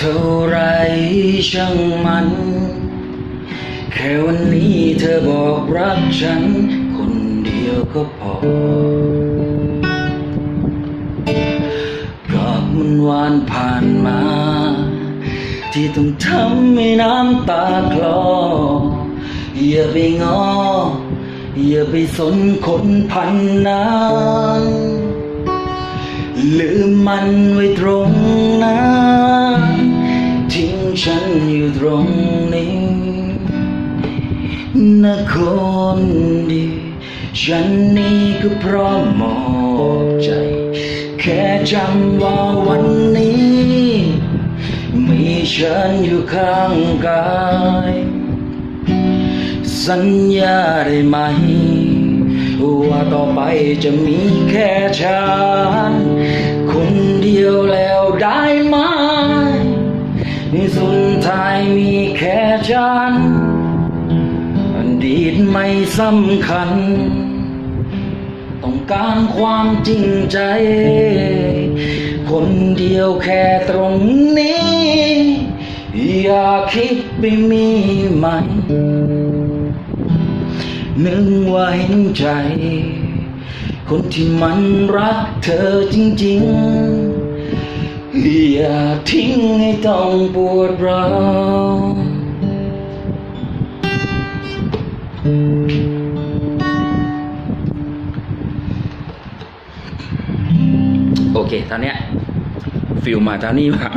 เท่าไรช่างมัน แค่วันนี้เธอบอกรักฉัน คนเดียวก็พอก็มันวานผ่านมา ที่ต้องทำให้น้ำตาคลอ อย่าไปงอ อย่าไปสนคนพันนั้นลืมมันไว้ตรงนั้น นะคนดี ฉันนี่ก็พร้อมมอบใจ แค่จำว่าวันนี้ มีฉันอยู่ข้างกาย สัญญาได้ไหม ว่าต่อไปจะมีแค่ฉัน คนเดียวแล้วได้ไหมสุดท้ายมีแค่ฉัน ดีตไม่สำคัญ ต้องการความจริงใจ คนเดียวแค่ตรงนี้ อย่าคิดไปมีใหม่นึกว่าเห็นใจ คนที่มันรักเธอจริงๆ อย่าทิ้งให้ต้องปวดร้าว โอเค ตอนเนี้ยฟิลมาตอนนี้ครับ